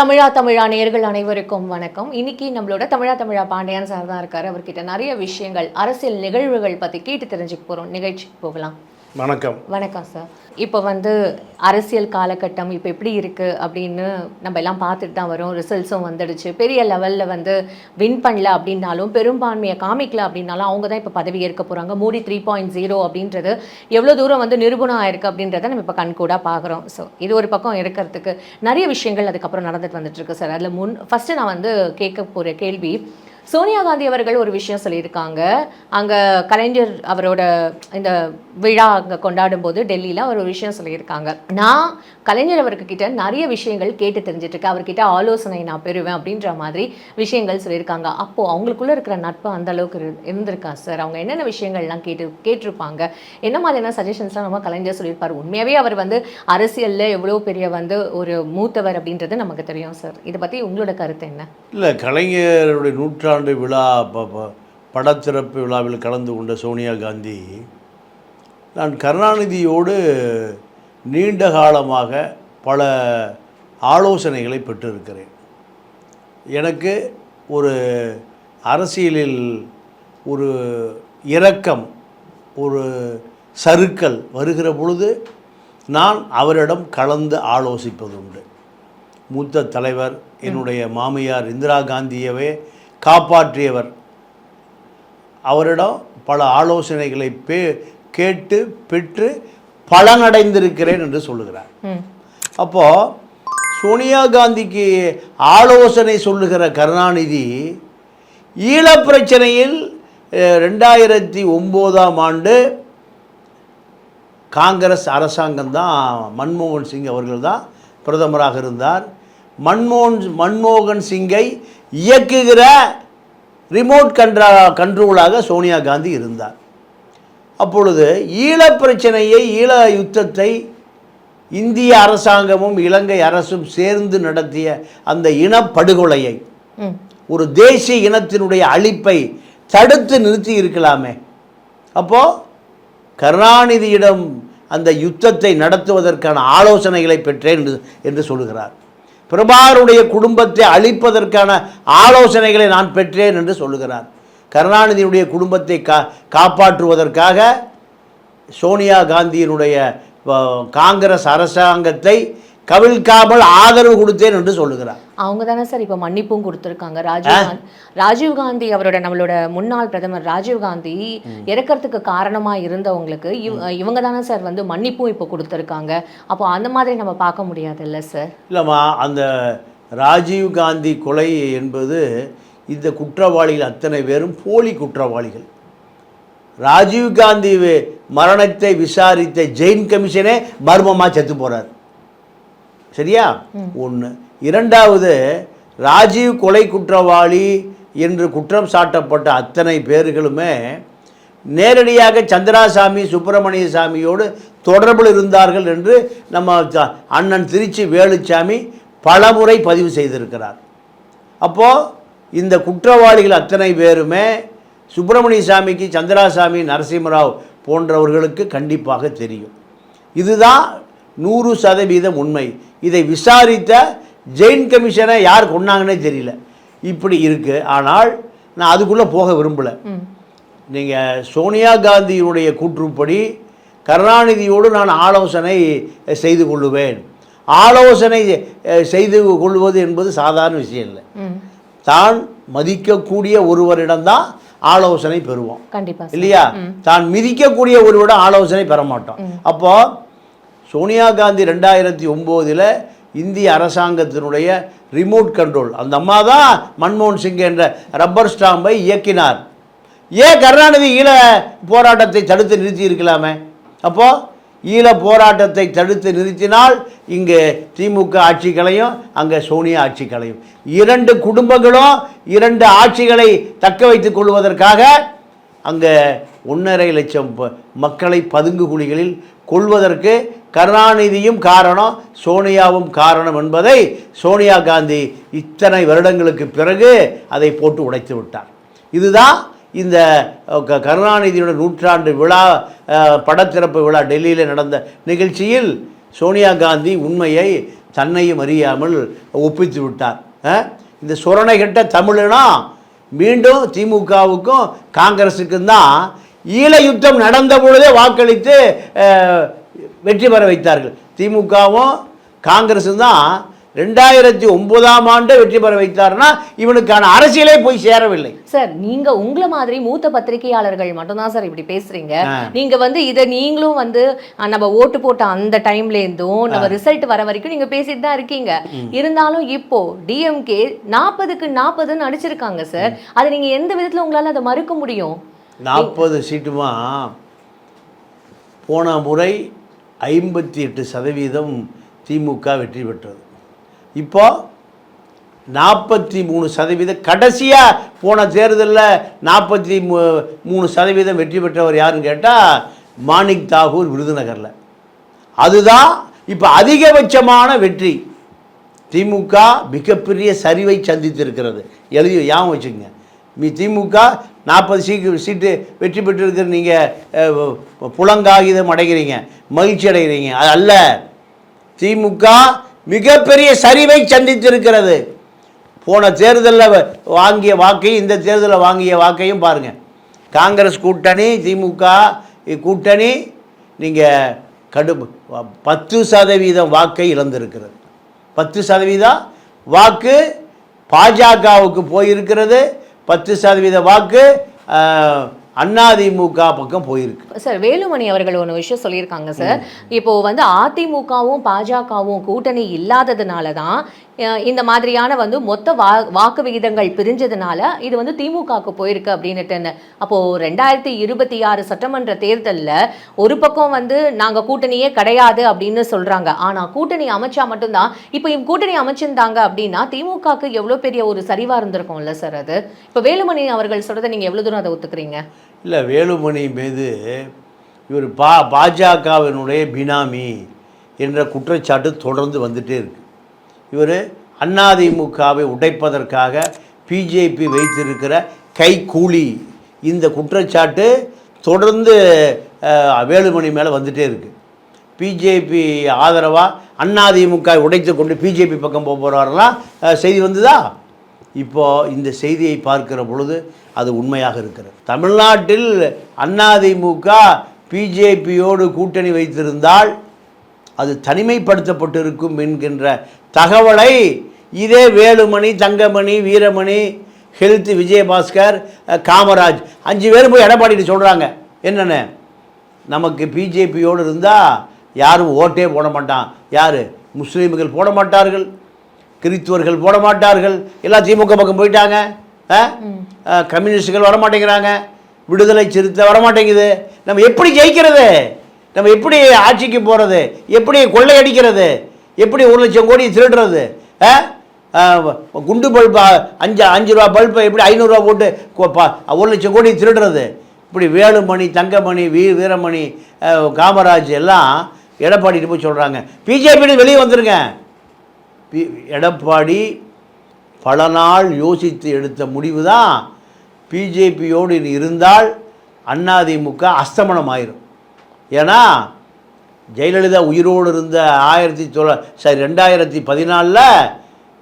தமிழா தமிழா நேர்கள் அனைவருக்கும் வணக்கம். இன்னைக்கு நம்மளோட தமிழா தமிழா பாண்டியன் சார் தான் இருக்காரு. அவர்கிட்ட நிறைய விஷயங்கள் அரசியல் நிகழ்வுகள் பத்தி கேட்டு தெரிஞ்சுக்க போறோம். நிகழ்ச்சிக்கு போகலாம். வணக்கம். வணக்கம் சார் இப்போ வந்து அரசியல் காலகட்டம் இப்போ எப்படி இருக்குது அப்படின்னு நம்ம எல்லாம் பார்த்துட்டு தான் வரோம். ரிசல்ட்ஸும் வந்துடுச்சு. பெரிய லெவலில் வந்து வின் பண்ணல அப்படின்னாலும் பெரும்பான்மையை காமிக்கல அப்படின்னாலும் அவங்க தான் இப்போ பதவி ஏற்க போகிறாங்க மோடி த்ரீ பாயிண்ட் ஜீரோ அப்படின்றது எவ்வளோ தூரம் வந்து நிரூபணம் ஆயிருக்கு அப்படின்றத நம்ம இப்போ கண்கூடாக பார்க்குறோம் ஸோ இது ஒரு பக்கம் இருக்கிறதுக்கு நிறைய விஷயங்கள் அதுக்கப்புறம் நடந்துட்டு வந்துட்டுருக்கு சார் அதில் முன் ஃபஸ்ட்டு நான் வந்து கேட்க போகிற கேள்வி சோனியா காந்தி அவர்கள் ஒரு விஷயம் சொல்லியிருக்காங்க. அங்கே கலைஞர் அவரோட இந்த விழா அங்கே கொண்டாடும் போது டெல்லியில் அவர் ஒரு விஷயம் சொல்லியிருக்காங்க. நான் கலைஞர் அவர்கிட்ட நிறைய விஷயங்கள் கேட்டு தெரிஞ்சுட்டு அவர்கிட்ட ஆலோசனை நான் பெறுவேன் அப்படின்ற மாதிரி விஷயங்கள் சொல்லியிருக்காங்க. அப்போது அவங்களுக்குள்ளே இருக்கிற நட்பு அந்த அளவுக்கு இரு- இருந்திருக்கா சார் அவங்க என்னென்ன விஷயங்கள்லாம் கேட்டு கேட்டிருப்பாங்க? என்ன மாதிரியான சஜஷன்ஸ்லாம் நம்ம கலைஞர் சொல்லியிருப்பார்? உண்மையாகவே அவர் வந்து அரசியலில் எவ்வளோ பெரிய வந்து ஒரு மூத்தவர் அப்படின்றது நமக்கு தெரியும் சார் இதை பற்றி உங்களோட கருத்து என்ன? இல்லை கலைஞருடைய நூற்றாண்டு விழா படத்திறப்பு விழாவில் கலந்து கொண்ட சோனியா காந்தி நான் கருணாநிதியோடு நீண்ட காலமாக பல ஆலோசனைகளை பெற்றிருக்கிறேன். எனக்கு ஒரு அரசியலில் ஒரு இரக்கம் ஒரு சருக்கல் வருகிற பொழுது நான் அவரிடம் கலந்து ஆலோசிப்பதுண்டு. மூத்த தலைவர் என்னுடைய மாமியார் இந்திரா காந்தியவே காப்பாற்றியவர். அவரிடம் பல ஆலோசனைகளை பே கேட்டு பெற்று பலனடைந்திருக்கிறேன் என்று சொல்லுகிறார். அப்போது சோனியா காந்திக்கு ஆலோசனை சொல்லுகிற கருணாநிதி ஈழ பிரச்சனையில் ரெண்டாயிரத்தி ஒம்போதாம் ஆண்டு காங்கிரஸ் அரசாங்கம் தான் மன்மோகன் சிங் அவர்கள் தான் பிரதமராக இருந்தார். மன்மோகன் மன்மோகன் சிங்கை இயக்குகிற ரிமோட் கண்ட்ரா கண்ட்ரோலாக சோனியா காந்தி இருந்தார். அப்பொழுது ஈழப் பிரச்சனையை ஈழ யுத்தத்தை இந்திய அரசாங்கமும் இலங்கை அரசும் சேர்ந்து நடத்திய அந்த இனப்படுகொலையை ஒரு தேசிய இனத்தினுடைய அழிப்பை தடுத்து நிறுத்தி இருக்கலாமே. அப்போ கருணாநிதியிடம் அந்த யுத்தத்தை நடத்துவதற்கான ஆலோசனைகளை பெற்றேன் என்று சொல்லுகிறார். பிரபாகருடைய குடும்பத்தை அழிப்பதற்கான ஆலோசனைகளை நான் பெற்றேன் என்று சொல்லுகிறார். கருணாநிதியினுடைய குடும்பத்தை கா காப்பாற்றுவதற்காக சோனியா காந்தியினுடைய காங்கிரஸ் அரசாங்கத்தை கவிழ்க்காமல் ஆதரவு கொடுத்தேன் என்று சொல்லுகிறார். அவங்க தானே சார் இப்போ மன்னிப்பும் கொடுத்துருக்காங்க. ராஜீவ் காந்தி ராஜீவ் காந்தி அவரோட நம்மளோட முன்னாள் பிரதமர் ராஜீவ் காந்தி இறக்கறதுக்கு காரணமா இருந்தவங்களுக்கு இவ- இவங்க தானே சார் வந்து மன்னிப்பும் இப்போ கொடுத்துருக்காங்க. அப்போ அந்த மாதிரி நம்ம பார்க்க முடியாதுல்ல சார்? இல்லைம்மா அந்த ராஜீவ் காந்தி கொலை என்பது இந்த குற்றவாளிகள் அத்தனை பேரும் போலி குற்றவாளிகள். ராஜீவ் காந்தி மரணத்தை விசாரித்த ஜெயின் கமிஷனே மர்மமாக செத்து போகிறார் சரியா? ஒன்று இரண்டாவது ராஜீவ் கொலை குற்றவாளி என்று குற்றம் சாட்டப்பட்ட அத்தனை பேர்களுமே நேரடியாக சந்திராசாமி சுப்பிரமணிய சாமியோடு தொடர்பில் இருந்தார்கள் என்று நம்ம அண்ணன் திருச்சி வேலுச்சாமி பலமுறை பதிவு செய்திருக்கிறார். அப்போது இந்த குற்றவாளிகள் அத்தனை பேருமே சுப்பிரமணிய சாமிக்கு சந்திராசாமி நரசிம்மராவ் போன்றவர்களுக்கு கண்டிப்பாக தெரியும். இதுதான் நூறு சதவீதம் உண்மை. இதை விசாரித்த ஜெயின் கமிஷனை யார் கொண்டாங்கன்னே தெரியல. இப்படி இருக்குது ஆனால் நான் அதுக்குள்ளே போக விரும்பலை. நீங்கள் சோனியா காந்தியினுடைய கூற்றுப்படி கருணாநிதியோடு நான் ஆலோசனை செய்து கொள்ளுவேன். ஆலோசனை செய்து கொள்வது என்பது சாதாரண விஷயம் இல்லை. தான் மதிக்கக்கூடிய ஒருவரிடம்தான் ஆலோசனை பெறுவோம். கண்டிப்பா சார். இல்லையா? தான் மிதிக்கக்கூடிய ஒருவரிடம் ஆலோசனை பெற மாட்டோம். அப்போ சோனியா காந்தி ரெண்டாயிரத்தி ஒம்போதில் இந்திய அரசாங்கத்தினுடைய ரிமோட் கண்ட்ரோல் அந்த அம்மா தான் மன்மோகன் சிங் என்ற ரப்பர் ஸ்டாம்பை இயக்கினார். ஏன் கருணாநிதி ஈழ போராட்டத்தை தடுத்து நிறுத்தி இருக்கலாமே அப்போது ஈழ போராட்டத்தை தடுத்து நிறுத்தினால் இங்கே திமுக ஆட்சிகளையும் அங்கே சோனியா ஆட்சிகளையும் இரண்டு குடும்பங்களும் இரண்டு ஆட்சிகளை தக்க வைத்துக் கொள்வதற்காக அங்கே ஒன்றரை லட்சம் ப- மக்களை பதுங்கு குழிகளில் கொள்வதற்கு கருணாநிதியும் காரணம் சோனியாவும் காரணம் என்பதை சோனியா காந்தி இத்தனை வருடங்களுக்கு பிறகு அதை போட்டு உடைத்து விட்டார். இதுதான் இந்த க- கருணாநிதியோட நூற்றாண்டு விழா படத்திறப்பு விழா டெல்லியில் நடந்த நிகழ்ச்சியில் சோனியா காந்தி உண்மையை தன்னையும் அறியாமல் ஒப்பித்து விட்டார். இந்த சுரணை கெட்ட தமிழனா மீண்டும் திமுகவுக்கும் காங்கிரஸுக்கும் தான் ஈழ யுத்தம் நடந்த பொழுதே வாக்களித்து வெற்றி பெற வைத்தார்கள். திமுகவும் காங்கிரஸும் தான் ரெண்டாயிரத்தி ஒன்பதாம் ஆண்டு வெற்றி பெற வைத்தார்னா இவனுக்கான அரசியலே போய் சேரவில்லை. சார் நீங்க உங்கள மாதிரி மூத்த பத்திரிகையாளர்கள் மட்டும்தான் சார் இப்படி பேசுறீங்க. நீங்க வந்து இத நீங்களும் வந்து நம்ம ஓட்டு போட்ட அந்த டைம்ல இருந்தும் நம்ம ரிசல்ட் வர வரைக்கும் நீங்க பேசிட்டு தான் இருக்கீங்க. இருந்தாலும் இப்போ டிஎம்கே நாற்பதுக்கு நாற்பதுன்னு அடிச்சிருக்காங்க சார். அது நீங்க எந்த விதத்துல உங்களால அதை மறுக்க முடியும்? நாற்பது சீட்டுமா? போன முறை ஐம்பத்தி எட்டு சதவீதம் திமுக வெற்றி பெற்றது. இப்போ நாற்பத்தி மூணு சதவீதம் கடைசியாக போன தேர்தலில் நாற்பத்தி மூ மூணு சதவீதம் வெற்றி பெற்றவர் யாருன்னு கேட்டால் மாணிக் தாகூர் விருதுநகரில். அதுதான் இப்போ அதிகபட்சமான வெற்றி. திமுக மிகப்பெரிய சரிவை சந்தித்திருக்கிறது. எழுதி ஏன் வச்சுக்கோங்க. மீ திமுக நாற்பது சீட்டு சீட்டு வெற்றி பெற்றிருக்கிற நீங்கள் புலங்காகிதம் அடைகிறீங்க மகிழ்ச்சி அடைகிறீங்க. அது அல்ல. திமுக மிகப்பெரிய சரிவை சந்தித்திருக்கிறது. போன தேர்தலில் வாங்கிய வாக்கையும் இந்த தேர்தலில் வாங்கிய வாக்கையும் பாருங்கள் காங்கிரஸ் கூட்டணி திமுக கூட்டணி நீங்கள் கடு பத்து சதவீதம் வாக்கை இழந்திருக்கிறது. பத்து சதவீதம் வாக்கு பாஜகவுக்கு போயிருக்கிறது. பத்து சதவீத வாக்கு அதிமுக பக்கம் போயிருக்கு. சார் வேலுமணி அவர்கள் ஒரு விஷயம் சொல்லியிருக்காங்க சார். இப்போ வந்து அதிமுகவும் பாஜகவும் கூட்டணி இல்லாததுனால தான் இந்த மாதிரியான வந்து மொத்த வா வாக்கு விகிதங்கள் பிரிஞ்சதுனால இது வந்து திமுகவுக்கு போயிருக்கு அப்படின்னுட்டு அப்போது ரெண்டாயிரத்தி இருபத்தி ஆறு சட்டமன்ற தேர்தலில் ஒரு பக்கம் வந்து நாங்கள் கூட்டணியே கிடையாது அப்படின்னு சொல்கிறாங்க ஆனால் கூட்டணி அமைச்சா மட்டும்தான் இப்போ இவங்க கூட்டணி அமைச்சிருந்தாங்க அப்படின்னா திமுகவுக்கு எவ்வளோ பெரிய ஒரு சரிவாக இருந்திருக்கும்ல சார் அது? இப்போ வேலுமணி அவர்கள் சொல்கிறத நீங்கள் எவ்வளோ தூரம் அதை ஒத்துக்கிறீங்க? இல்லை வேலுமணி மீது இவர் பா பாஜகவினுடைய பினாமி என்ற குற்றச்சாட்டு தொடர்ந்து வந்துட்டே இருக்கு. இவர் அதிமுகவை உடைப்பதற்காக பிஜேபி வைத்திருக்கிற கைக்கூலி இந்த குற்றச்சாட்டு தொடர்ந்து வேலுமணி மேலே வந்துகிட்டே இருக்குது பிஜேபி ஆதரவாக அதிமுக உடைத்து கொண்டு பிஜேபி பக்கம் போக போகிறாரெல்லாம் செய்தி வந்துதா? இப்போ இந்த செய்தியை பார்க்கிற பொழுது அது உண்மையாக இருக்கிறது. தமிழ்நாட்டில் அதிமுக பிஜேபியோடு கூட்டணி வைத்திருந்தால் அது தனிமைப்படுத்தப்பட்டிருக்கும் என்கின்ற தகவலை இதே வேலுமணி தங்கமணி வீரமணி ஹெல்த் விஜயபாஸ்கர் காமராஜ் அஞ்சு பேர் போய் எடப்பாடிட்டு சொல்கிறாங்க என்னென்ன? நமக்கு பிஜேபியோடு இருந்தால் யாரும் ஓட்டே போட மாட்டான். யார்? முஸ்லீம்கள் போட மாட்டார்கள். கிறித்துவர்கள் போட மாட்டார்கள். எல்லாம் திமுக பக்கம் போயிட்டாங்க. கம்யூனிஸ்டுகள் வர மாட்டேங்கிறாங்க விடுதலை சிறுத்தை வர மாட்டேங்குது நம்ம எப்படி ஜெயிக்கிறது? நம்ம எப்படி ஆட்சிக்கு போகிறது எப்படி கொள்ளையடிக்கிறது? எப்படி ஒரு லட்சம் கோடி திருடுறது? ஆ? குண்டு பல்பு அஞ்சு அஞ்சு ரூபா பல்பை எப்படி ஐநூறுரூவா போட்டு பா- ஒரு லட்சம் கோடி திருடுறது? இப்படி வேலுமணி தங்கமணி வீ வீரமணி காமராஜ் எல்லாம் எடப்பாடிட்டு போய் சொல்கிறாங்க பிஜேபியில் வெளியே வந்துருங்க. பி- எடப்பாடி பல நாள் யோசித்து எடுத்த முடிவு தான் பிஜேபியோடு இருந்தால் அதிமுக அஸ்தமனம் ஆயிரும் ஏன்னா ஜெயலலிதா உயிரோடு இருந்த ஆயிரத்தி தொள்ள சரி ரெண்டாயிரத்தி பதினாலில்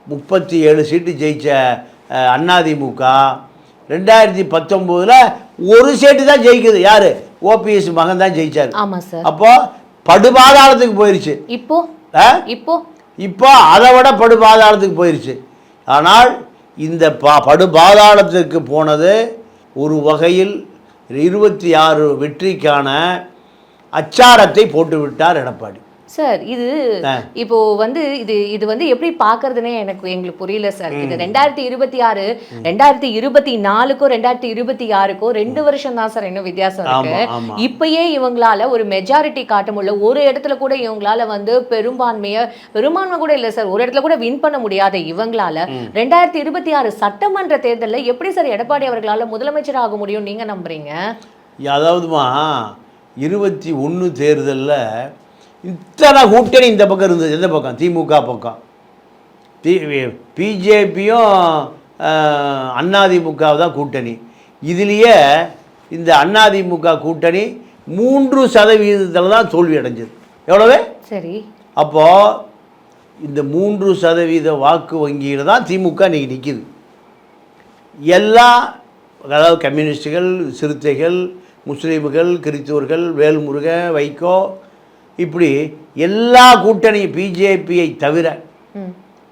முப்பத்தி ஏழு சீட்டு ஜெயித்த அதிமுக ரெண்டாயிரத்தி பத்தொம்போதில் ஒரு சீட்டு தான் ஜெயிக்குது. யார்? ஓபிஎஸ் மகன் தான் ஜெயிச்சார். ஆமா சார். அப்போ படுபாதாளத்துக்கு போயிருச்சு. இப்போ? இப்போ? இப்போ அதை விட படுபாதாளத்துக்கு போயிருச்சு. ஆனால் இந்த பா படுபாதாளத்திற்கு போனது ஒரு வகையில் இருபத்தி ஆறு வெற்றிக்கான அச்சாரத்தை போட்டு விட்டார் எடப்பாடி. சார் இது. இப்போ வந்து இது இது வந்து எப்படி பாக்குறதுனே எனக்கு எங்களுக்கு புரியல சார். இது ரெண்டாயிரத்தி இருபத்தி ஆறு ரெண்டாயிரத்தி இருபத்தி நாலுக்கும் ரெண்டாயிரத்தி இருபத்தி ஆறுக்கும் ரெண்டு வருஷம் தான் சார் இன்னும் வித்தியாசம் இருக்கு. இப்பயே இவங்களால ஒரு மெஜாரிட்டி காட்ட முடியல. ஒரு இடத்துல கூட இவங்களால வந்து பெரும்பான்மைய பெரும்பான்மை கூட இல்ல சார். ஒரு இடத்துல கூட வின் பண்ண முடியாத இவங்களால ரெண்டாயிரத்தி இருபத்தி ஆறு சட்டமன்ற தேர்தல்ல எப்படி சார் எடப்பாடி அவர்களால முதலமைச்சர் ஆக முடியும் நீங்க நம்புறீங்க? அதாவதுமா இருபத்தி ஒன்று தேர்தலில் இத்தனை கூட்டணி இந்த பக்கம் இருந்தது. எந்த பக்கம்? திமுக பக்கம். தி பிஜேபியும் அதிமுக தான் கூட்டணி. இதுலேயே இந்த அதிமுக கூட்டணி மூன்று சதவீதத்தில் தான் தோல்வி அடைஞ்சது. எவ்வளவு? சரி. அப்போது இந்த மூன்று சதவீத வாக்கு வங்கியில் தான் திமுக இன்னைக்கு நிற்கிது எல்லா அதாவது கம்யூனிஸ்டுகள் சிறுத்தைகள் முஸ்லீம்கள் கிறிஸ்துவர்கள் வேல்முருக வைகோ இப்படி எல்லா கூட்டணி பிஜேபியை தவிர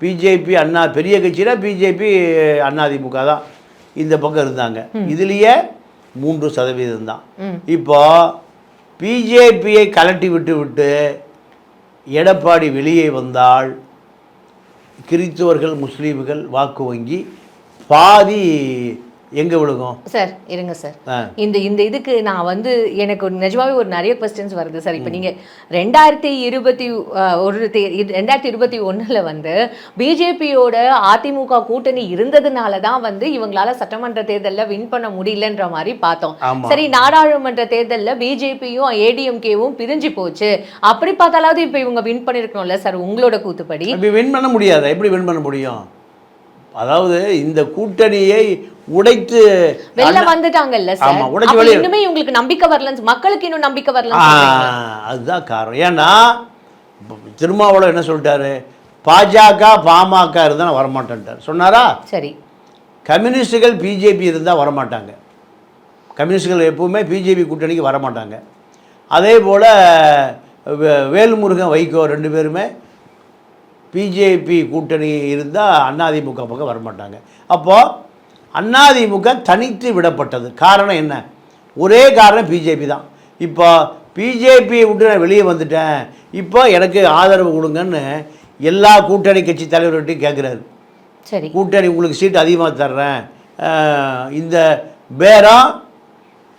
பிஜேபி அண்ணா பெரிய கட்சியில் பிஜேபி அதிமுக தான். இந்த பக்கம் இருந்தாங்க. இதுலேயே மூன்று சதவீதம் தான். இப்போ பிஜேபியை கலட்டி விட்டு விட்டு எடப்பாடி வெளியே வந்தால் கிறிஸ்துவர்கள் முஸ்லீம்கள் வாக்கு வங்கி பாதி எங்கே விழுகும்? சார் இருங்க சார். இந்த இந்த இதுக்கு நான் வந்து எனக்கு நிஜமாவே ஒரு நிறைய கொஸ்டின்ஸ் வருது சார். இப்போ நீங்கள் ரெண்டாயிரத்தி இருபத்தி ஒரு ரெண்டாயிரத்தி இருபத்தி ஒன்றில் வந்து பிஜேபியோட அதிமுக கூட்டணி இருந்ததுனால தான் வந்து இவங்களால சட்டமன்ற தேர்தலில் வின் பண்ண முடியலன்ற மாதிரி பார்த்தோம். சரி நாடாளுமன்ற தேர்தலில் பிஜேபியும் ஏடிஎம்கேவும் பிரிஞ்சு போச்சு. அப்படி பார்த்தாலாவது இப்போ இவங்க வின் பண்ணியிருக்கணும்ல சார் உங்களோட கூத்துப்படி? வின் பண்ண முடியாது? எப்படி வின் பண்ண முடியும்? அதாவது இந்த கூட்டணியை உடைத்து வெளில வந்துட்டாங்கல்ல சார். ஆமா, உடைச்சு வெளிய- இன்னுமே உங்களுக்கு நம்பிக்கை வரலன்னு மக்களுக்கு இன்னும் நம்பிக்கை ஆ, வரலன்னு அதுதான் காரணம். ஏன்னா திருமாவளவன் என்ன சொல்லிட்டாரு? பாஜக பாமக இருந்தால் வரமாட்டேன்ட்டார். சொன்னாரா? சரி. கம்யூனிஸ்டுகள் பிஜேபி இருந்தால் வரமாட்டாங்க. கம்யூனிஸ்டுகள் எப்பவுமே பிஜேபி கூட்டணிக்கு வரமாட்டாங்க. அதே போல் வேல்முருகன் வைகோ ரெண்டு பேருமே பிஜேபி கூட்டணி இருந்தால் அதிமுக பக்கம் வரமாட்டாங்க. அப்போது அதிமுக தனித்து விடப்பட்டது. காரணம் என்ன? ஒரே காரணம் பிஜேபி தான். இப்போ பிஜேபியை விட்டு நான் வெளியே வந்துட்டேன். இப்போ எனக்கு ஆதரவு கொடுங்கன்னு எல்லா கூட்டணி கட்சி தலைவர்கிட்டையும் கேட்குறாரு சரி. கூட்டணி உங்களுக்கு சீட் அதிகமாக தர்றேன். இந்த பேரம்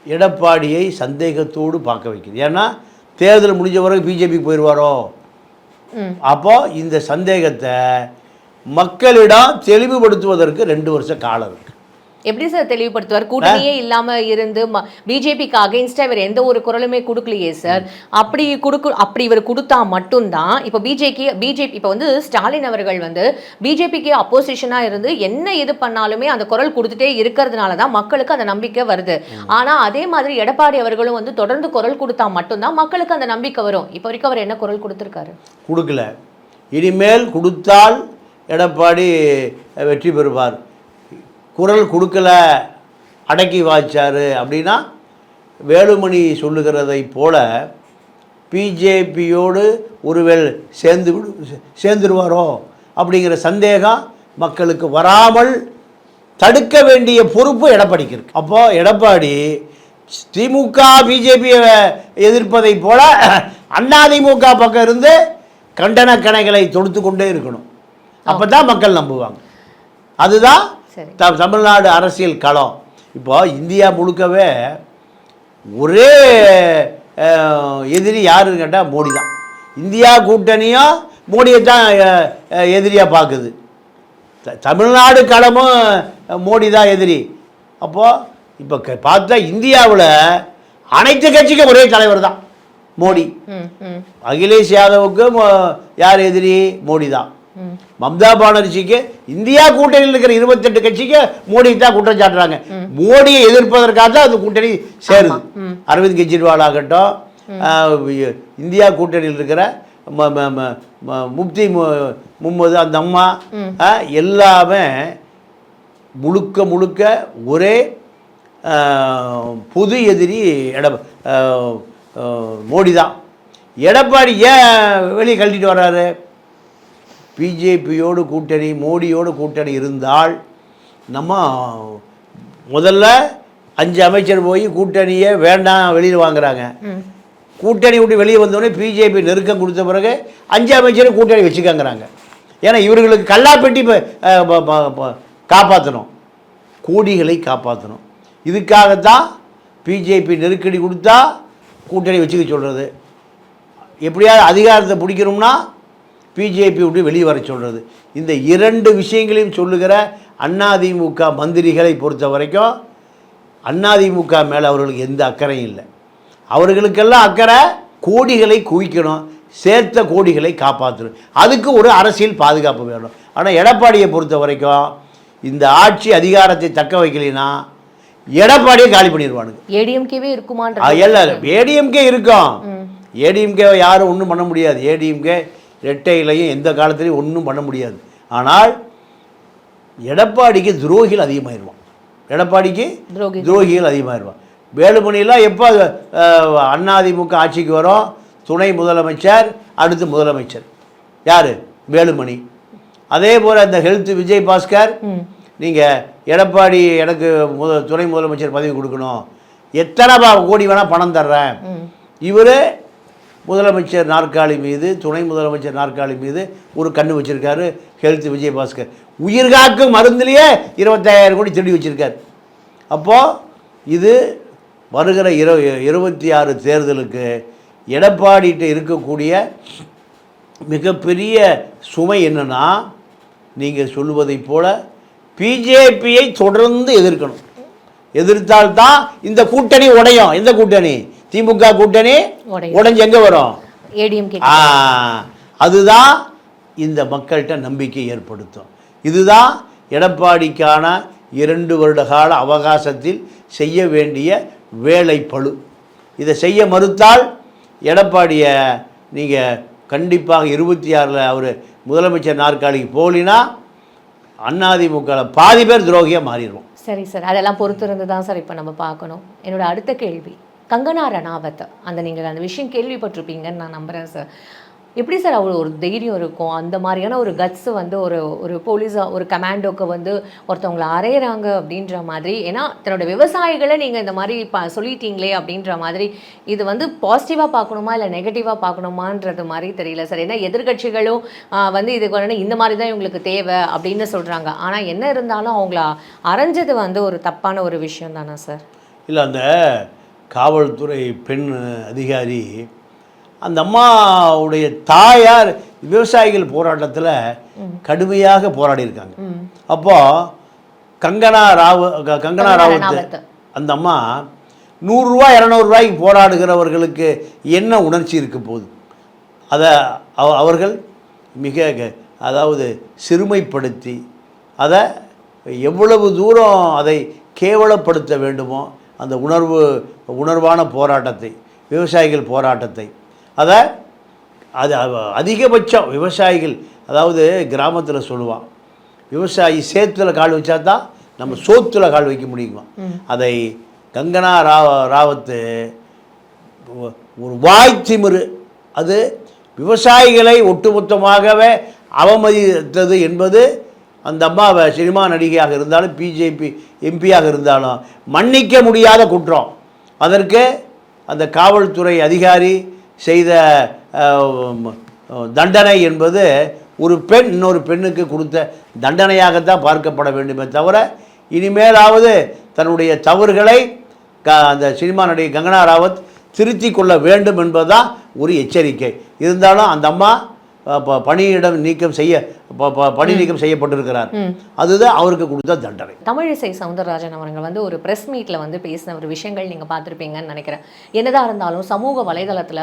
எடப்பாடியை சந்தேகத்தோடு பார்க்க வைக்குது. ஏன்னா தேர்தல் முடிஞ்ச பிறகு பிஜேபி போயிடுவாரோ அப்போ இந்த சந்தேகத்தை மக்களிடம் தெளிவுபடுத்துவதற்கு ரெண்டு வருஷம் காலம் இருக்கு. எப்படி சார் தெளிவுபடுத்துவார்? கூட்டணியே இல்லாம இருந்து பிஜேபிக்கு அகைன்ஸ்டா இவர் எந்த ஒரு குரலுமே கொடுக்கலையே சார். அப்படி கொடுக்கு அப்படி இவர் கொடுத்தா மட்டும்தான் இப்போ பிஜேபி பிஜேபி இப்போ வந்து ஸ்டாலின் அவர்கள் வந்து பிஜேபிக்கு அப்போசிஷனா இருந்து என்ன இது பண்ணாலுமே அந்த குரல் கொடுத்துட்டே இருக்கிறதுனால தான் மக்களுக்கு அந்த நம்பிக்கை வருது. ஆனா அதே மாதிரி எடப்பாடி அவர்களும் வந்து தொடர்ந்து குரல் கொடுத்தா மட்டும்தான் மக்களுக்கு அந்த நம்பிக்கை வரும். இப்போ வரைக்கும் அவர் என்ன குரல் கொடுத்திருக்காரு? கொடுக்கல. இனிமேல் கொடுத்தால் எடப்பாடி வெற்றி பெறுவார். குரல் கொடுக்கல அடக்கி வாய்ச்சார் அப்படின்னா வேலுமணி சொல்லுகிறதை போல பிஜேபியோடு ஒருவேள் சேர்ந்து விடு சேர்ந்துருவாரோ அப்படிங்கிற சந்தேகம் மக்களுக்கு வராமல் தடுக்க வேண்டிய பொறுப்பு எடப்பாடிக்கு இருக்கு. அப்போது எடப்பாடி திமுக பிஜேபியை எதிர்ப்பதை போல அதிமுக பக்கம் இருந்து கண்டன கணைகளை தொடுத்து கொண்டே இருக்கணும். அப்போ தான் மக்கள் நம்புவாங்க. அதுதான் த தமிழ்நாடு அரசியல் களம். இப்போ இந்தியா முழுக்கவே ஒரே எதிரி யாருன்னு கேட்டால் மோடி தான். இந்தியா கூட்டணியும் மோடியை தான் எதிரியாக பார்க்குது தமிழ்நாடு களமும் மோடி தான் எதிரி. அப்போது இப்போ க- பார்த்தா இந்தியாவில் அனைத்து கட்சிக்கும் ஒரே தலைவர் தான் மோடி. அகிலேஷ் யாதவுக்கு மோ- யார் எதிரி? மோடி தான். மம்தா பானர்ஜிக்கு இந்தியா கூட்டணியில் இருக்கிற இருபத்தெட்டு கட்சிக்கு மோடி தான் குற்றம் சாட்டுறாங்க. மோடியை எதிர்ப்பதற்காக தான் அந்த கூட்டணி சேருது. அரவிந்த் கெஜ்ரிவால் ஆகட்டும் இந்தியா கூட்டணியில் இருக்கிற முப்தி மு- முகமது அந்த அம்மா எல்லாமே முழுக்க முழுக்க ஒரே பொது எதிரி எட மோடி தான். எடப்பாடி ஏன் வெளியே கழட்டிட்டு வர்றாரு? பிஜேபியோடு கூட்டணி மோடியோடு கூட்டணி இருந்தால் நம்ம முதல்ல அஞ்சு அமைச்சர் போய் கூட்டணியே வேண்டாம் வெளியில் வாங்குறாங்க. கூட்டணி விட்டு வெளியே வந்தோடனே பிஜேபி நெருக்கம் கொடுத்த பிறகு அஞ்சு அமைச்சரும் கூட்டணி வச்சுக்கங்கிறாங்க. ஏன்னா இவர்களுக்கு கல்லாப்பெட்டி காப்பாற்றணும் கோடிகளை காப்பாற்றணும் இதுக்காகத்தான் பிஜேபி நெருக்கடி கொடுத்தா கூட்டணி வச்சுக்க சொல்கிறது எப்படியாவது அதிகாரத்தை பிடிக்கணும்னா பிஜேபி விட்டு வெளியே வர சொல்கிறது இந்த இரண்டு விஷயங்களையும் சொல்லுகிற அதிமுக மந்திரிகளை பொறுத்த வரைக்கும் அதிமுக மேலே அவர்களுக்கு எந்த அக்கறையும் இல்லை. அவர்களுக்கெல்லாம் அக்கறை கோடிகளை குவிக்கணும் சேர்த்த கோடிகளை காப்பாற்றணும். அதுக்கு ஒரு அரசியல் பாதுகாப்பு வேணும். ஆனால் எடப்பாடியை பொறுத்த வரைக்கும் இந்த ஆட்சி அதிகாரத்தை தக்க வைக்கலைன்னா எடப்பாடியை காலி பண்ணிடுவானுங்க ஏடிஎம்கேவே இருக்குமான்ற எல்லாம் ஏடிஎம்கே இருக்கும். ஏடிஎம்கே யாரும் ஒன்றும் பண்ண முடியாது. ஏடிஎம்கே ரெட்டையிலையும் எந்த காலத்துலையும் ஒன்றும் பண்ண முடியாது. ஆனால் எடப்பாடிக்கு துரோகிகள் அதிகமாயிருவான். எடப்பாடிக்கு துரோகி. துரோகிகள் அதிகமாயிருவான். வேலுமணிலாம் எப்போ அதிமுக ஆட்சிக்கு வரும்? துணை முதலமைச்சர் அடுத்து முதலமைச்சர். யார்? வேலுமணி. அதே போல் இந்த ஹெல்த் விஜய் பாஸ்கர் நீங்கள் எடப்பாடி எனக்கு முத துணை முதலமைச்சர் பதவி கொடுக்கணும். எத்தனை பா கோடி வேணால் பணம் தர்றேன். இவர் முதலமைச்சர் நாற்காலி மீது துணை முதலமைச்சர் நாற்காலி மீது ஒரு கண்ணு வச்சிருக்காரு ஹெல்த் விஜயபாஸ்கர். உயிர்காக்கும் மருந்துலேயே இருபத்தாயிரம் கோடி திருடி வச்சுருக்கார். அப்போது இது வருகிற இரு இருபத்தி ஆறு தேர்தலுக்கு எடப்பாடிகிட்ட இருக்கக்கூடிய மிகப்பெரிய சுமை என்னென்னா நீங்கள் சொல்லுவதைப் போல் பிஜேபியை தொடர்ந்து எதிர்க்கணும். எதிர்த்தால்தான் இந்த கூட்டணி உடையும். எந்த கூட்டணி? திமுக கூட்டணி. உடைஞ்சு எங்கே வரும்? அதுதான் இந்த மக்கள்கிட்ட நம்பிக்கை ஏற்படுத்தும். இதுதான் எடப்பாடிக்கான இரண்டு வருட கால அவகாசத்தில் செய்ய வேண்டிய வேலைப்பளு. இதை செய்ய மறுத்தால் எடப்பாடியை நீங்கள் கண்டிப்பாக இருபத்தி ஆறில் அவர் முதலமைச்சர் நாற்காலிக்கு போலினா அதிமுகவில் பாதி பேர் துரோகியாக மாறிடுவோம் சரி சார் அதெல்லாம் பொறுத்திருந்து தான் சார் இப்போ நம்ம பார்க்கணும். என்னோட அடுத்த கேள்வி கங்கனா ரணாவத். அந்த நீங்கள் அந்த விஷயம் கேள்விப்பட்டிருப்பீங்கன்னு நான் நம்புகிறேன் சார் எப்படி சார் அவ்வளோ ஒரு தைரியம் இருக்கும்? அந்த மாதிரியான ஒரு கட்ஸ் வந்து ஒரு ஒரு போலீஸாக ஒரு கமாண்டோக்கு வந்து ஒருத்தவங்களை அரையிறாங்க அப்படின்ற மாதிரி ஏன்னா தன்னோட விவசாயிகளை நீங்கள் இந்த மாதிரி ப சொல்லிட்டீங்களே அப்படின்ற மாதிரி இது வந்து பாசிட்டிவாக பார்க்கணுமா இல்லை நெகட்டிவாக பார்க்கணுமான்றது மாதிரி தெரியல சார் ஏன்னா எதிர்கட்சிகளும் வந்து இதுக்கு வந்து இந்த மாதிரி தான் இவங்களுக்கு தேவை அப்படின்னு சொல்கிறாங்க ஆனால் என்ன இருந்தாலும் அவங்கள அரைஞ்சது வந்து ஒரு தப்பான ஒரு விஷயம் தானே சார் இல்லை அந்த காவல்துறை பெண் அதிகாரி அந்த அம்மாவுடைய தாயார் விவசாயிகள் போராட்டத்தில் கடுமையாக போராடி இருக்காங்க ம். அப்போ கங்கனா ராவ் க- கங்கனா ராவத். அந்த அம்மா நூறுரூவா இரநூறுவாய்க்கு போராடுகிறவர்களுக்கு என்ன உணர்ச்சி இருக்க போகுது? அதை அவ- அவர்கள் மிக அதாவது சிறுமைப்படுத்தி அதை எவ்வளவு தூரம் அதை கேவலப்படுத்த வேண்டுமோ அந்த உணர்வு உணர்வான போராட்டத்தை விவசாயிகள் போராட்டத்தை. அதை அது அதிகபட்சம் விவசாயிகள் அதாவது கிராமத்தில் சொல்லுவான். விவசாயி சேத்துல கால் வச்சா தான் நம்ம சோத்துல கால் வைக்க முடியுமா? அதை கங்கனா ரா ராவத்து ஒரு வாய் திமிரு. அது விவசாயிகளை ஒட்டுமொத்தமாகவே அவமதித்தது என்பது அந்த அம்மா சினிமா நடிகையாக இருந்தாலும் பிஜேபி எம்பியாக இருந்தாலும் மன்னிக்க முடியாத குற்றம். அதற்கு அந்த காவல்துறை அதிகாரி செய்த தண்டனை என்பது ஒரு பெண் இன்னொரு பெண்ணுக்கு கொடுத்த தண்டனையாகத்தான் பார்க்கப்பட வேண்டுமே தவிர இனிமேலாவது தன்னுடைய தவறுகளை க அந்த சினிமா நடிகை கங்கனா ராவத் திருத்தி கொள்ள வேண்டும் என்பதுதான் ஒரு எச்சரிக்கை. இருந்தாலும் அந்த அம்மா ப- பணியிடம் நீக்கம் செய்ய பணி நீக்கம் செய்யப்பட்டிருக்கிறார். அதுதான் அவருக்கு கொடுத்த தண்டனை. தமிழிசை சவுந்தரராஜன் அவர்கள் வந்து ஒரு ப்ரெஸ் மீட்டில் வந்து பேசின ஒரு விஷயங்கள் நீங்கள் பார்த்துருப்பீங்கன்னு நினைக்கிறேன். என்னதான் இருந்தாலும் சமூக வலைதளத்தில்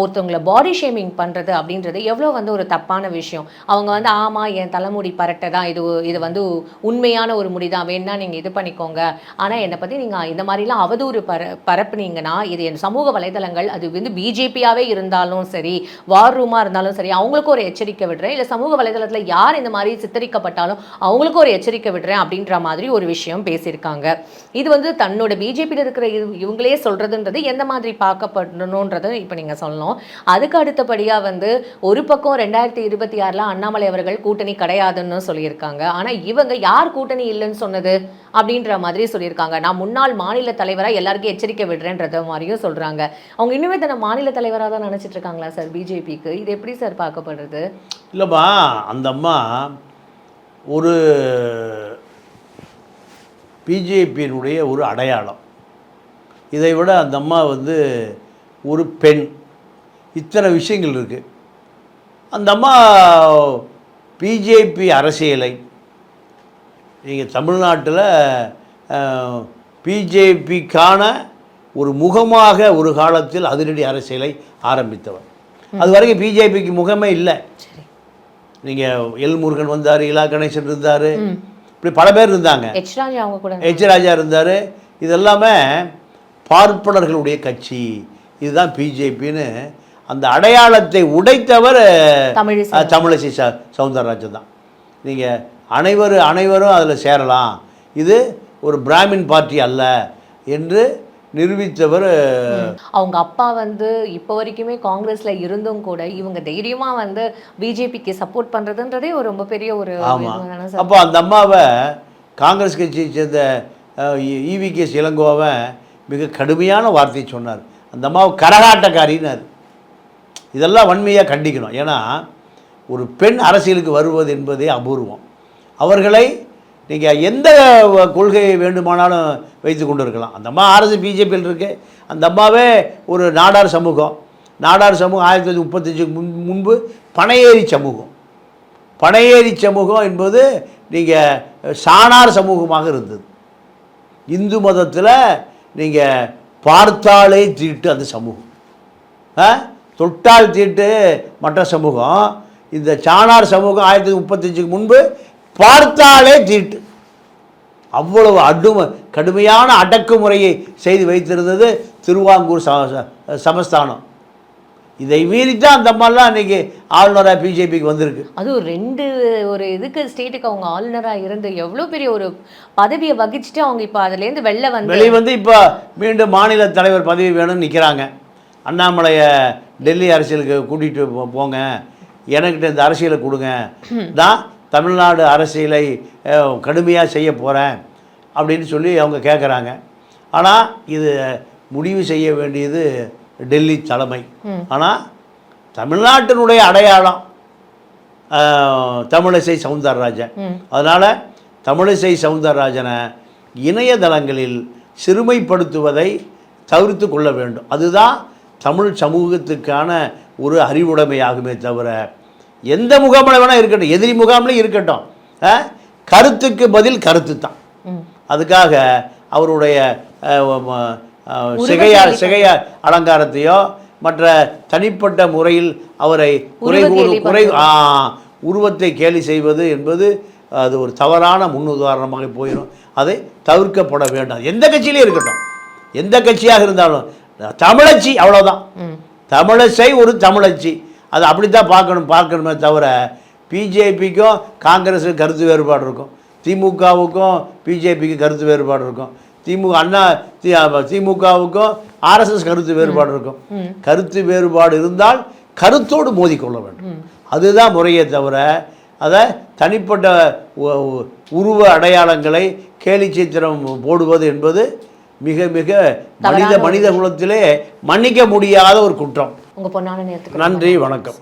ஒருத்தவங்களை பாடி ஷேமிங் பண்ணுறது அப்படின்றது எவ்வளோ வந்து ஒரு தப்பான விஷயம். அவங்க வந்து ஆமாம் என் தலைமுடி பரட்டை தான் இது இது வந்து உண்மையான ஒரு முடி தான் வேணா நீங்கள் இது பண்ணிக்கோங்க. ஆனால் என்னை பற்றி நீங்கள் இந்த மாதிரிலாம் அவதூறு பர பரப்புனீங்கன்னா இது என் சமூக வலைதளங்கள் அது வந்து பிஜேபியாகவே இருந்தாலும் சரி வார் ரூமாக இருந்தாலும் சரி அவங்களுக்கும் ஒரு எச்சரிக்கை விடுறேன். இல்லை சமூக வலைதளத்தில் யார் இந்த மாதிரி சித்தரிக்கப்பட்டாலும் அவங்களுக்கும் ஒரு எச்சரிக்கை விடுறேன் அப்படின்ற மாதிரி ஒரு விஷயம் பேசியிருக்காங்க. இது வந்து தன்னோட பிஜேபியில் இருக்கிற இவ- இவங்களே சொல்கிறதுன்றது எந்த மாதிரி பார்க்கப்படணுன்றது இப்போ நீங்கள் சொல்லணும். அதுக்கு அடுத்தபடியாக வந்து ஒரு பக்கம் ரெண்டாயிரத்தி இருபத்தி ஆறில் அண்ணாமலை அவர்கள் கூட்டணி கிடையாதுன்னு சொல்லியிருக்காங்க. ஆனால் இவங்க யார் கூட்டணி இல்லைன்னு சொன்னது? அப்படின்ற மாதிரி சொல்லியிருக்காங்க. நான் முன்னாள் மாநில தலைவராக எல்லாருக்கும் எச்சரிக்கை விடுறேன்றத மாதிரியும் சொல்கிறாங்க அவங்க இன்னுமே தன்னை மாநில தலைவராக தான் நினச்சிட்டு இருக்காங்களா சார் பிஜேபிக்கு இது எப்படி சார் பார்க்கப்படுறது? இல்லைம்மா அந்த அம்மா ஒரு பிஜேபியினுடைய ஒரு அடையாளம். இதை விட அந்த அம்மா வந்து ஒரு பெண். இத்தனை விஷயங்கள் இருக்குது அந்த அம்மா பிஜேபி அரசியலை நீங்கள் தமிழ்நாட்டில் பிஜேபிக்கான ஒரு முகமாக ஒரு காலத்தில் அதிரடி அரசியலை ஆரம்பித்தவர். அது வரைக்கும் பிஜேபிக்கு முகமே இல்லை. நீங்கள் எல் முருகன் வந்தார் இலா கணேசன் இருந்தார். இப்படி பல பேர் இருந்தாங்க. எச் ராஜா இருந்தார். இதெல்லாமே பார்ப்பனர்களுடைய கட்சி. இதுதான் பிஜேபின்னு அந்த அடையாளத்தை உடைத்தவர் தமிழிசை. சவுந்தரராஜன் தான். நீங்கள் அனைவரும் அனைவரும் அதில் சேரலாம். இது ஒரு பிராமின் பார்ட்டி அல்ல என்று நிரூபித்தவர் அவங்க அப்பா வந்து இப்போ வரைக்குமே காங்கிரஸ்ல இருந்தும் கூட இவங்க தைரியமா வந்து பிஜேபிக்கு சப்போர்ட் பண்றதுன்றதே ஒரு ரொம்ப பெரிய ஒரு அப்போ அந்த அம்மாவை காங்கிரஸ் கட்சியை சேர்ந்த இவி கே இளங்கோவை மிக கடுமையான வார்த்தையை சொன்னார். அந்த அம்மாவை கரகாட்டக்காரின்னார். இதெல்லாம் வன்மையாக கண்டிக்கணும். ஏன்னா ஒரு பெண் அரசியலுக்கு வருவது என்பதே அபூர்வம். அவர்களை நீங்கள் எந்த கொள்கையை வேண்டுமானாலும் வைத்து கொண்டு இருக்கலாம் அந்த அம்மா அரசு பிஜேபியில் இருக்குது அந்த அம்மாவே ஒரு நாடார் சமூகம். நாடார் சமூகம் ஆயிரத்தி தொள்ளாயிரத்தி முப்பத்தஞ்சுக்கு முன் முன்பு பனையேறி சமூகம். பனையேறி சமூகம் என்பது நீங்கள் சாணார் சமூகமாக இருந்தது. இந்து மதத்தில் நீங்கள் பார்த்தாலே தீட்டு அந்த சமூகம். ஆ? தொட்டால் தீட்டு மற்ற சமூகம். இந்த சாணார் சமூகம் ஆயிரத்தி முப்பத்தஞ்சுக்கு முன்பு பார்த்தாலே தீட்டு அவ்வளவு அடும கடுமையான அடக்குமுறையை செய்து வைத்திருந்தது திருவாங்கூர் சமஸ்தானம். இதை மீறித்தான் அந்த அம்மாலாம் இன்னைக்கு ஆளுநராக பிஜேபிக்கு வந்திருக்கு. அதுவும் ரெண்டு ஒரு இதுக்கு ஸ்டேட்டுக்கு அவங்க ஆளுநரா இருந்து எவ்வளவு பெரிய ஒரு பதவியை வகிச்சுட்டு அவங்க இப்போ அதுல இருந்து வெளில வந்து வெளியே வந்து இப்போ மீண்டும் மாநில தலைவர் பதவி வேணும்னு நிற்கிறாங்க அண்ணாமலையை டெல்லி அரசியலுக்கு கூட்டிகிட்டு போங்க. எனக்கிட்ட இந்த அரசியலை கொடுங்க. நான் தமிழ்நாடு அரசியலை கடுமையாக செய்ய போகிறேன் அப்படின்னு சொல்லி அவங்க கேட்குறாங்க ஆனால் இது முடிவு செய்ய வேண்டியது டெல்லி தலைமை. ஆனால் தமிழ்நாட்டினுடைய அடையாளம் தமிழிசை சவுந்தரராஜன். அதனால் தமிழிசை சவுந்தரராஜனை இணையதளங்களில் சிறுமைப்படுத்துவதை தவிர்த்து கொள்ள வேண்டும். அதுதான் தமிழ் சமூகத்துக்கான ஒரு அறிவுடைமையாகுமே தவிர எந்த முகாமில் வேணால் இருக்கட்டும். எதிரி முகாமில் இருக்கட்டும். கருத்துக்கு பதில் கருத்து தான். அதுக்காக அவருடைய சிகையார் கேலி சிகையார் அலங்காரத்தையோ மற்ற தனிப்பட்ட முறையில் அவரை குறை கூறு உருவத்தை கேலி செய்வது என்பது அது ஒரு தவறான முன்னுதாரணமாக போயிடும். அதை தவிர்க்கப்பட வேண்டாம். எந்த கட்சியிலையும் இருக்கட்டும். எந்த கட்சியாக இருந்தாலும் தமிழச்சி அவ்வளோதான் ம். தமிழிசை ஒரு தமிழச்சி. அது அப்படி தான் பார்க்கணும் பார்க்கணுமே தவிர பிஜேபிக்கும் காங்கிரஸுக்கும் கருத்து வேறுபாடு இருக்கும். திமுகவுக்கும் பிஜேபிக்கு கருத்து வேறுபாடு இருக்கும். திமுக அண்ணா திமுகவுக்கும் ஆர்எஸ்எஸ் கருத்து வேறுபாடு இருக்கும். கருத்து வேறுபாடு இருந்தால் கருத்தோடு மோதிக்கொள்ள வேண்டும். அதுதான் முறையே தவிர அதை தனிப்பட்ட உருவ அடையாளங்களை கேலி சித்திரம் போடுவது என்பது மிக மிக மனித மனித குலத்திலே மன்னிக்க முடியாத ஒரு குற்றம். உங்க பொண்ணான நேரத்துக்கு நன்றி. வணக்கம்.